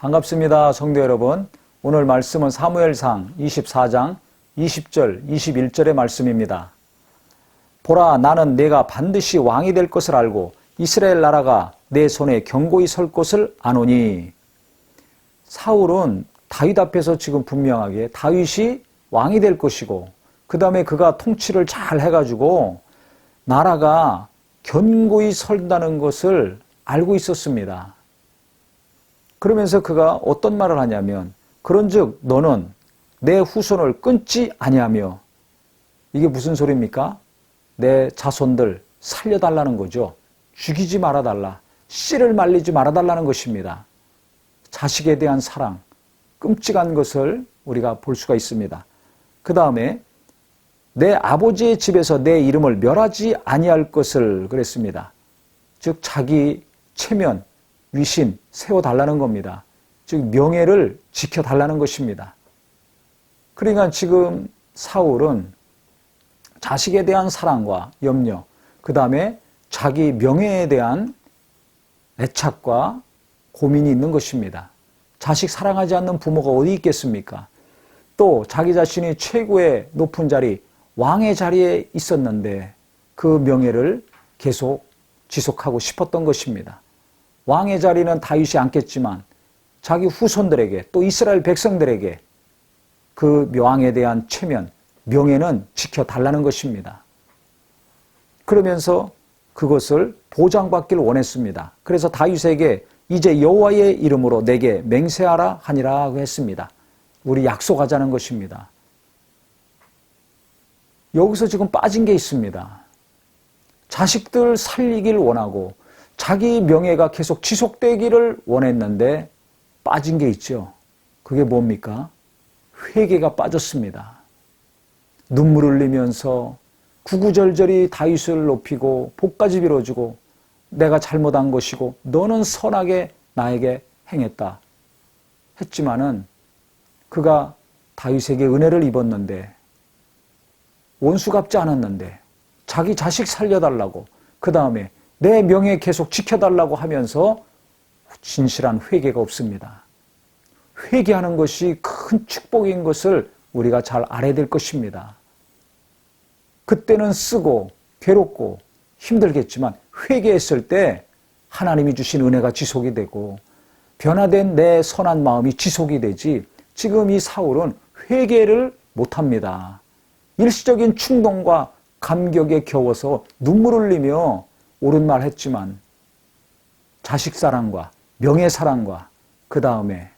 반갑습니다. 성도 여러분. 오늘 말씀은 사무엘상 24장 20절, 21절의 말씀입니다. 보라, 나는 내가 반드시 왕이 될 것을 알고 이스라엘 나라가 내 손에 경고히 설 것을 아노니. 사울은 다윗 앞에서 지금 분명하게 다윗이 왕이 될 것이고, 그 다음에 그가 통치를 잘 해가지고 나라가 견고히 설다는 것을 알고 있었습니다. 그러면서 그가 어떤 말을 하냐면 그런즉 너는 내 후손을 끊지 아니하며 이게 무슨 소리입니까? 내 자손들 살려달라는 거죠. 죽이지 말아달라. 씨를 말리지 말아달라는 것입니다. 자식에 대한 사랑, 끔찍한 것을 우리가 볼 수가 있습니다. 그 다음에 내 아버지의 집에서 내 이름을 멸하지 아니할 것을 그랬습니다. 즉 자기 체면, 위신 세워달라는 겁니다. 즉 명예를 지켜달라는 것입니다. 그러니까 지금 사울은 자식에 대한 사랑과 염려, 그 다음에 자기 명예에 대한 애착과 고민이 있는 것입니다. 자식 사랑하지 않는 부모가 어디 있겠습니까? 또 자기 자신이 최고의 높은 자리, 왕의 자리에 있었는데 그 명예를 계속 지속하고 싶었던 것입니다. 왕의 자리는 다윗이 않겠지만 자기 후손들에게 또 이스라엘 백성들에게 그 왕에 대한 체면, 명예는 지켜달라는 것입니다. 그러면서 그것을 보장받기를 원했습니다. 그래서 다윗에게 이제 여호와의 이름으로 내게 맹세하라 하니라 했습니다. 우리 약속하자는 것입니다. 여기서 지금 빠진 게 있습니다. 자식들 살리길 원하고 자기 명예가 계속 지속되기를 원했는데 빠진 게 있죠. 그게 뭡니까? 회개가 빠졌습니다. 눈물 흘리면서 구구절절히 다윗을 높이고 복까지 빌어주고 내가 잘못한 것이고 너는 선하게 나에게 행했다 했지만은 그가 다윗에게 은혜를 입었는데 원수 갚지 않았는데 자기 자식 살려달라고 그 다음에 내 명예 계속 지켜달라고 하면서 진실한 회개가 없습니다. 회개하는 것이 큰 축복인 것을 우리가 잘 알아야 될 것입니다. 그때는 쓰고 괴롭고 힘들겠지만 회개했을 때 하나님이 주신 은혜가 지속이 되고 변화된 내 선한 마음이 지속이 되지 지금 이 사울은 회개를 못합니다. 일시적인 충동과 감격에 겨워서 눈물 흘리며 옳은 말 했지만 자식 사랑과 명예 사랑과 그 다음에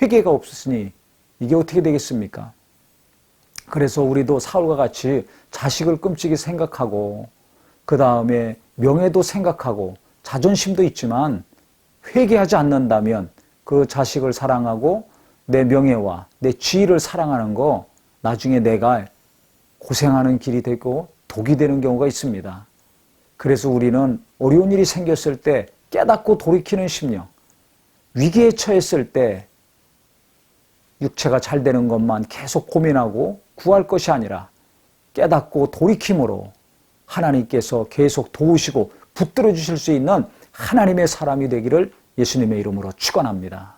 회개가 없으니 이게 어떻게 되겠습니까? 그래서 우리도 사울과 같이 자식을 끔찍이 생각하고 그 다음에 명예도 생각하고 자존심도 있지만 회개하지 않는다면 그 자식을 사랑하고 내 명예와 내 지위를 사랑하는 거 나중에 내가 고생하는 길이 되고 독이 되는 경우가 있습니다. 그래서 우리는 어려운 일이 생겼을 때 깨닫고 돌이키는 심령, 위기에 처했을 때 육체가 잘 되는 것만 계속 고민하고 구할 것이 아니라 깨닫고 돌이킴으로 하나님께서 계속 도우시고 붙들어 주실 수 있는 하나님의 사람이 되기를 예수님의 이름으로 축원합니다.